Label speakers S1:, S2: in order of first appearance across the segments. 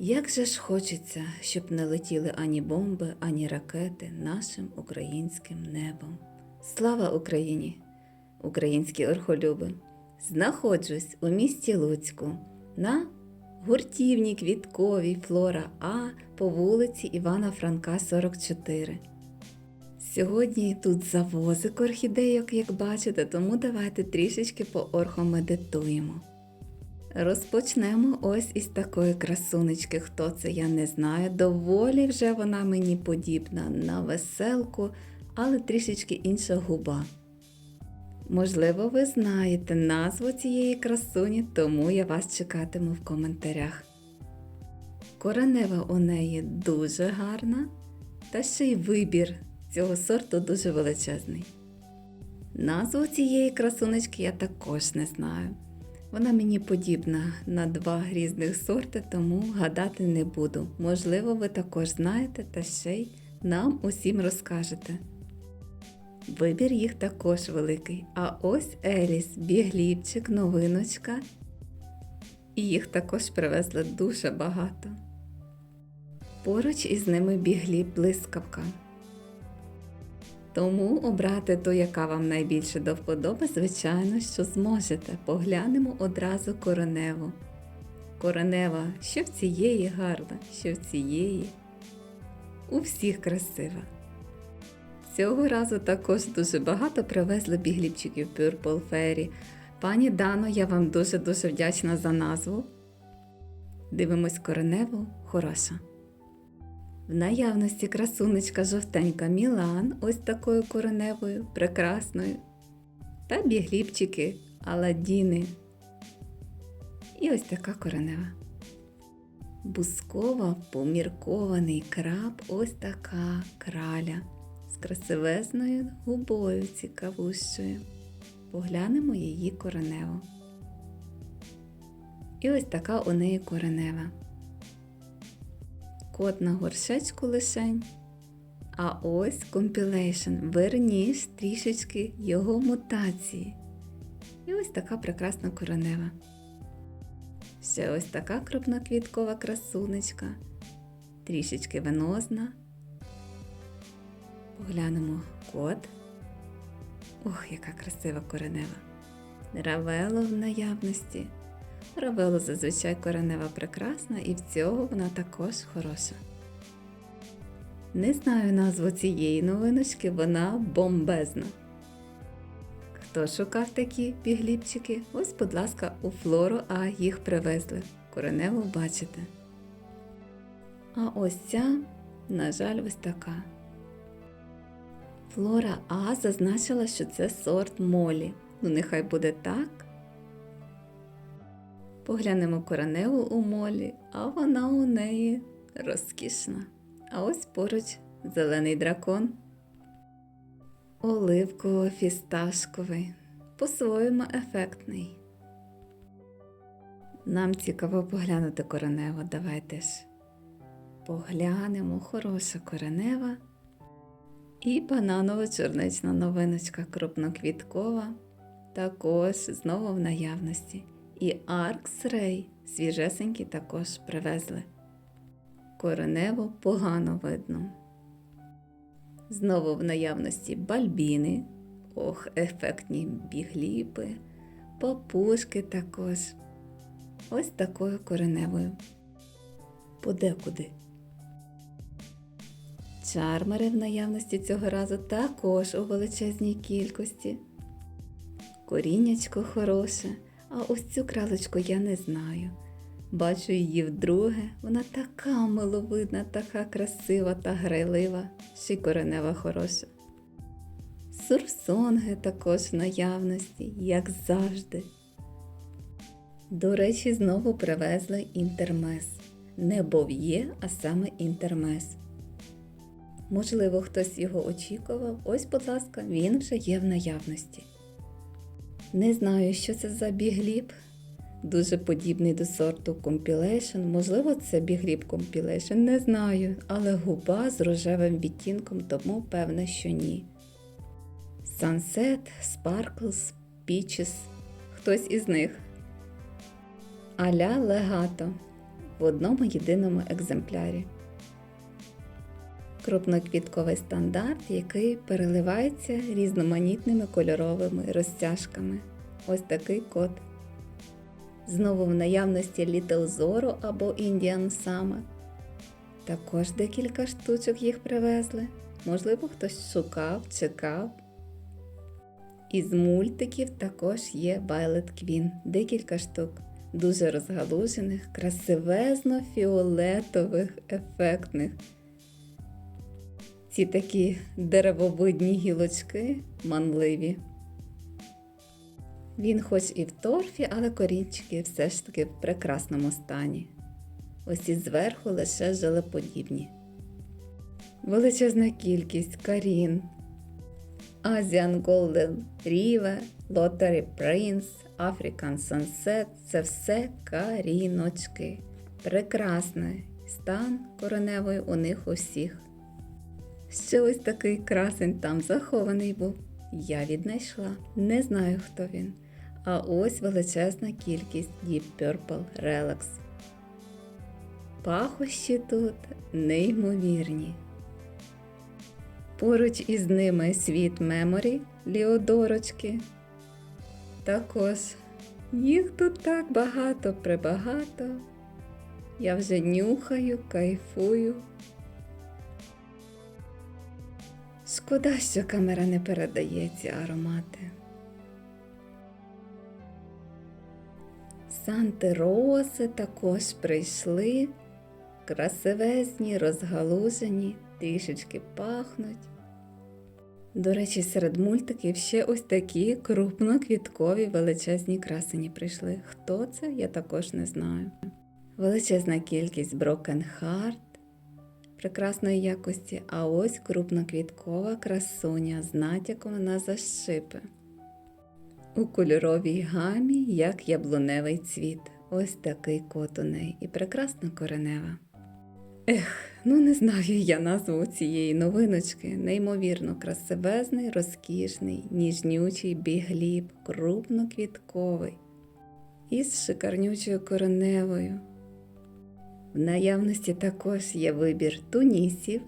S1: Як же ж хочеться, щоб не летіли ані бомби, ані ракети нашим українським небом. Слава Україні! Українські орхолюби! Знаходжусь у місті Луцьку на гуртівній квітковій Флора А по вулиці Івана Франка, 44. Сьогодні тут завозик орхідейок, як бачите, тому давайте трішечки поорхомедитуємо. Розпочнемо ось із такої красунечки. Хто це, я не знаю. Доволі вже вона мені подібна на веселку, але трішечки інша губа. Можливо, ви знаєте назву цієї красуні, тому я вас чекатиму в коментарях. Коренева у неї дуже гарна, та ще й вибір цього сорту дуже величезний. Назву цієї красунечки я також не знаю. Вона мені подібна на два різних сорти, тому гадати не буду. Можливо, ви також знаєте та ще й нам усім розкажете. Вибір їх також великий. А ось Еліс, бігліпчик, новиночка. І їх також привезли дуже багато. Поруч із ними бігліп блискавка. Тому обрати ту, яка вам найбільше до вподоби, звичайно, що зможете. Поглянемо одразу короневу. Коронева, що в цієї гарна, що в цієї. У всіх красива. Цього разу також дуже багато привезли бігліпчиків Purple Fairy. Пані Дано, я вам дуже-дуже вдячна за назву. Дивимось кореневу, хороша. В наявності красунечка жовтенька Мілан, ось такою кореневою, прекрасною. Та бігліпчики Аладдіни. І ось така коренева. Бускова поміркований краб, ось така краля з красивезною губою цікавущою. Поглянемо її кореневу. І ось така у неї коренева. Кот на горшечку лишень. А ось компілейшн, верніш трішечки його мутації. І ось така прекрасна коренева. Ще ось така крупноквіткова красунечка, трішечки венозна. Поглянемо кот. Ох, яка красива коренева. Равело в наявності. Равело зазвичай коренева прекрасна і в цього вона також хороша. Не знаю назву цієї новиночки, вона бомбезна. Хто шукав такі бігліпчики? Ось, будь ласка, у флору, а їх привезли. Кореневу бачите. А ось ця, на жаль, ось така. Флора А зазначила, що це сорт молі. Ну, нехай буде так. Поглянемо кореневу у молі, а вона у неї розкішна. А ось поруч зелений дракон. Оливково-фісташковий, по-своєму ефектний. Нам цікаво поглянути коренево, давайте ж. Поглянемо, хороша коренева. І бананово-чорнична новиночка крупноквіткова, також знову в наявності. І Аркс Рей свіжесенькі також привезли. Коренево погано видно. Знову в наявності бальбіни, ох, ефектні бігліпи, папушки також. Ось такою кореневою. Подекуди. Чармери в наявності цього разу також у величезній кількості. Коріннячко хороше, а ось цю кралечку я не знаю. Бачу її вдруге, вона така миловидна, така красива та грайлива, ще й коренева хороша. Сурфсонги також в наявності, як завжди. До речі, знову привезли інтермес. Не бов'є, а саме інтермес. Можливо, хтось його очікував. Ось, будь ласка, він вже є в наявності. Не знаю, що це за бігліп. Дуже подібний до сорту Compilation. Можливо, це бігліп Compilation, не знаю, але губа з рожевим відтінком, тому певне, що ні. Sunset, Sparkles, Peaches. Хтось із них. Аля легато. в одному єдиному екземплярі. Крупноквітковий стандарт, який переливається різноманітними кольоровими розтяжками. Ось такий код. Знову в наявності Little Zorro або Indian Summer. Також декілька штучок їх привезли. Можливо, хтось шукав, чекав. Із мультиків також є Violet Queen. Декілька штук. Дуже розгалужених, красивезно фіолетових, ефектних. Ці такі деревовидні гілочки манливі. Він хоч і в торфі, але корінчики все ж таки в прекрасному стані. Ось і зверху лише желеподібні. Величезна кількість карін, Asian Golden Rive, Lottery Prince, African Sunset це все каріночки. Прекрасний стан кореневої у них усіх. Ще ось такий красень там захований був. Я віднайшла, не знаю, хто він. А ось величезна кількість Deep Purple Relax. Пахощі тут неймовірні. Поруч із ними Sweet Memory Ліодорочки. Також їх тут так багато прибагато. Я вже нюхаю, кайфую. Шкода, що камера не передає ці аромати. Санти-роси також прийшли, красивезні, розгалужені, трішечки пахнуть. До речі, серед мультиків ще ось такі крупноквіткові величезні красені прийшли. Хто це, я також не знаю. Величезна кількість Broken Heart прекрасної якості, а ось крупноквіткова красуня з натяком на защипи. У кольоровій гамі, як яблуневий цвіт. Ось такий кот у неї і прекрасна коренева. Ех, ну не знаю я назву цієї новиночки. Неймовірно красивезний, розкішний, ніжнючий бігліб, крупноквітковий. Із шикарнючою кореневою. В наявності також є вибір тунісів.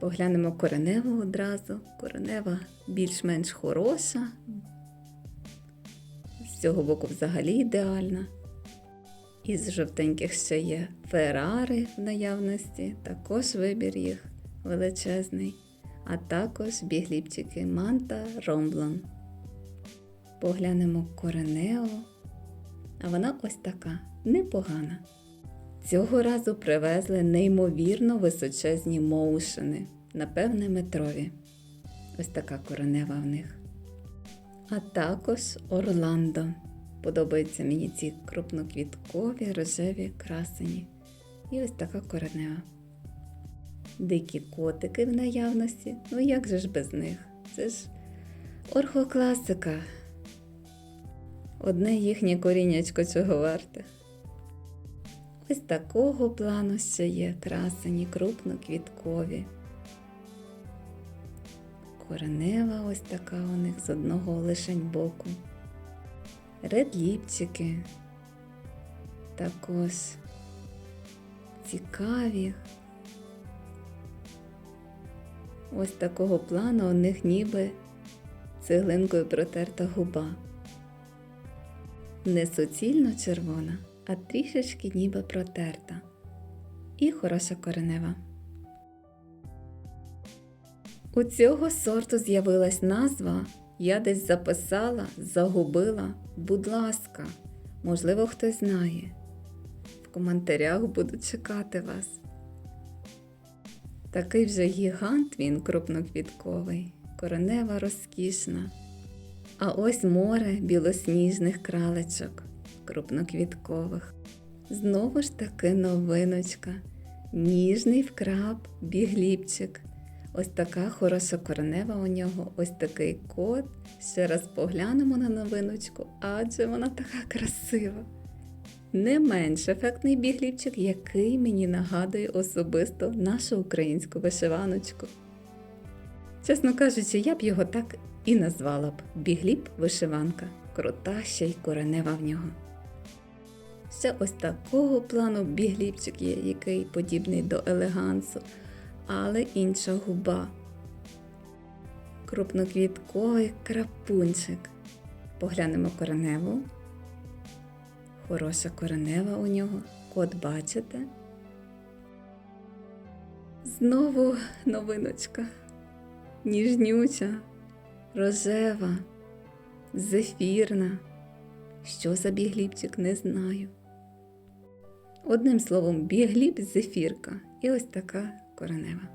S1: Поглянемо кореневу одразу. Коренева більш-менш хороша. З цього боку взагалі ідеальна. Із жовтеньких ще є Феррари в наявності, також вибір їх величезний, а також бігліпчики Манта Ромблон. Поглянемо кореневу, а вона ось така непогана. Цього разу привезли неймовірно височезні моушени, напевне, метрові. Ось така коренева в них. А також Орландо. Подобаються мені ці крупноквіткові рожеві красені. І ось така коренева. Дикі котики в наявності. Ну як же ж без них? Це ж орхокласика. Одне їхнє коріннячко чого варте. Ось такого плану ще є красені, крупноквіткові. Коренева ось така у них з одного лишень боку. Редліпчики. Також цікаві. Ось такого плану у них ніби цеглинкою протерта губа. Не суцільно червона, а трішечки ніби протерта. І хороша коренева. У цього сорту з'явилась назва, я десь записала, загубила. Будь ласка, можливо, хтось знає. В коментарях буду чекати вас. Такий вже гігант він крупноквітковий, коренева розкішна. А ось море білосніжних кралечок, крупноквіткових. Знову ж таки новиночка, ніжний вкраб, бігліпчик. Ось така хороша коренева у нього, ось такий кот. Ще раз поглянемо на новиночку, адже вона така красива. Не менш ефектний бігліпчик, який мені нагадує особисто нашу українську вишиваночку. Чесно кажучи, я б його так і назвала б бігліп вишиванка. Крута ще й коренева в нього. Ще ось такого плану бігліпчик є, який подібний до елегансу, але інша губа. Крупноквітковий крапунчик. Поглянемо кореневу. Хороша коренева у нього. Кот бачите? Знову новиночка. Ніжнюча, рожева, зефірна. Що за бігліпчик, не знаю. Одним словом, бігліп зефірка і ось така коренева.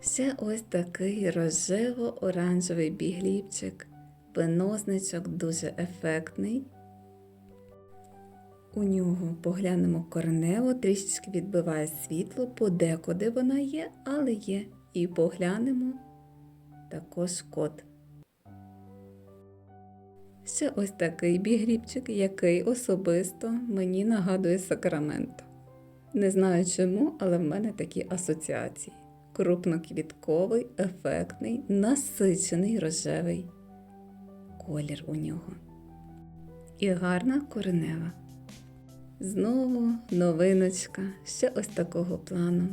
S1: Ще ось такий рожево-оранжевий бігліпчик. Виносничок дуже ефектний. У нього поглянемо коренево, трішечки відбиває світло, подекуди вона є, але є. І поглянемо також кот. Ще ось такий бігрібчик, який особисто мені нагадує Сакраменто. Не знаю чому, але в мене такі асоціації. Крупноквітковий, ефектний, насичений рожевий колір у нього. І гарна коренева. Знову новиночка, ще ось такого плану.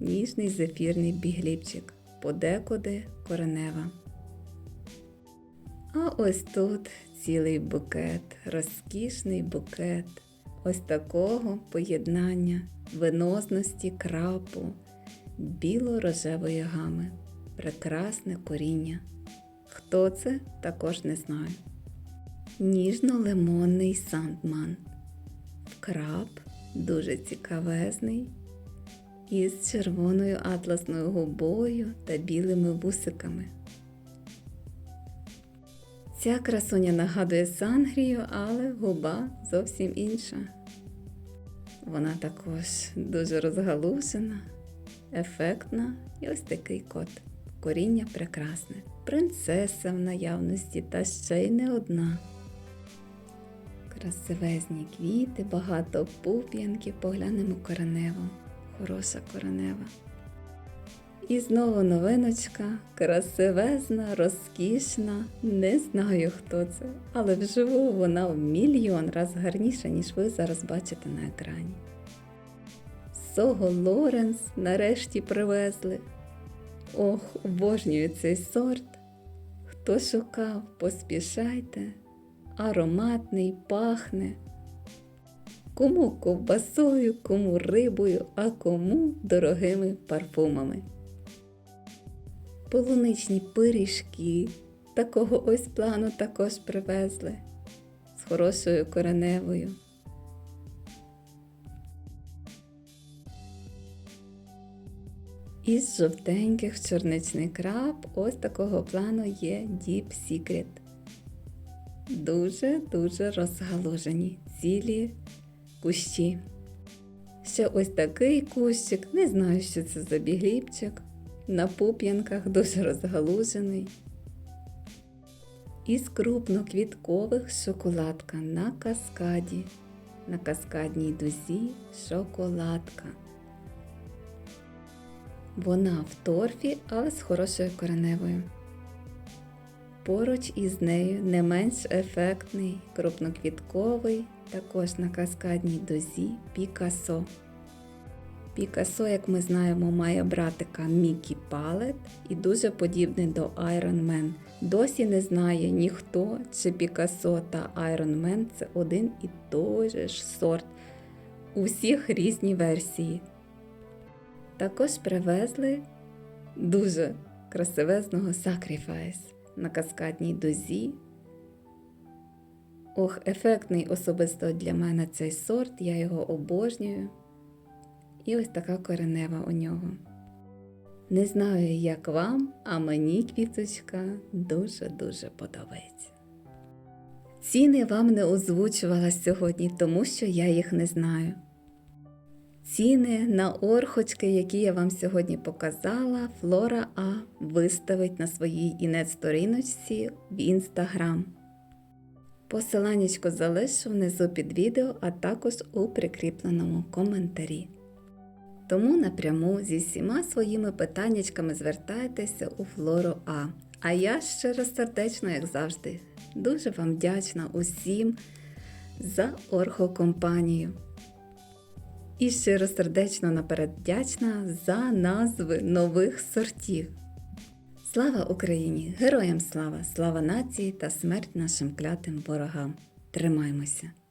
S1: Ніжний зефірний бігліпчик, подекуди коренева. А ось тут цілий букет, розкішний букет ось такого поєднання виносності крапу, біло-рожевої гами, прекрасне коріння. Хто це, також не знаю. Ніжно-лимонний сандман. Краб дуже цікавезний, із червоною атласною губою та білими вусиками. Ця красуня нагадує сангрію, але губа зовсім інша. Вона також дуже розгалужена, ефектна і ось такий кот. Коріння прекрасне, принцеса в наявності та ще й не одна. Красивезні квіти, багато пуп'янків, поглянемо коренево. Хороша коренева. І знову новиночка, красивезна, розкішна. Не знаю, хто це, але вживу вона в мільйон раз гарніша, ніж ви зараз бачите на екрані. Сого Лоренс нарешті привезли. Ох, обожнюю цей сорт. Хто шукав, поспішайте, ароматний пахне. Кому ковбасою, кому рибою, а кому дорогими парфумами полуничні пиріжки такого ось плану також привезли з хорошою кореневою. Із жовтеньких чорничний краб ось такого плану є Deep Secret. Дуже-дуже розгалужені цілі кущі. Ще ось такий кущик, не знаю, що це за бігліпчик на пуп'янках дуже розгалужений. Із крупноквіткових шоколадка на каскаді, на каскадній дузі шоколадка. Вона в торфі, але з хорошою кореневою. Поруч із нею не менш ефектний крупноквітковий, також на каскадній дозі Пікасо. Пікасо, як ми знаємо, має братика Мікі Палет і дуже подібний до Iron Man. Досі не знає ніхто, чи Пікасо та Iron Man це один і той же ж сорт. У всіх різні версії. Також привезли дуже красивезного Sacrifice на каскадній дозі. Ох, ефектний особисто для мене цей сорт, я його обожнюю. І ось така коренева у нього. Не знаю, як вам, а мені квіточка дуже-дуже подобається. Ціни вам не озвучувала сьогодні, тому що я їх не знаю. Ціни на орхочки, які я вам сьогодні показала, Флора А виставить на своїй інет-сторіночці в інстаграм. Посиланнячко залишу внизу під відео, а також у прикріпленому коментарі. Тому напряму зі всіма своїми питаннячками звертайтеся у Флору А. А я щиро сердечно, як завжди, дуже вам вдячна усім за орхокомпанію. І щиросердечно наперед вдячна за назви нових сортів. Слава Україні! Героям слава! Слава нації та смерть нашим клятим ворогам! Тримаймося!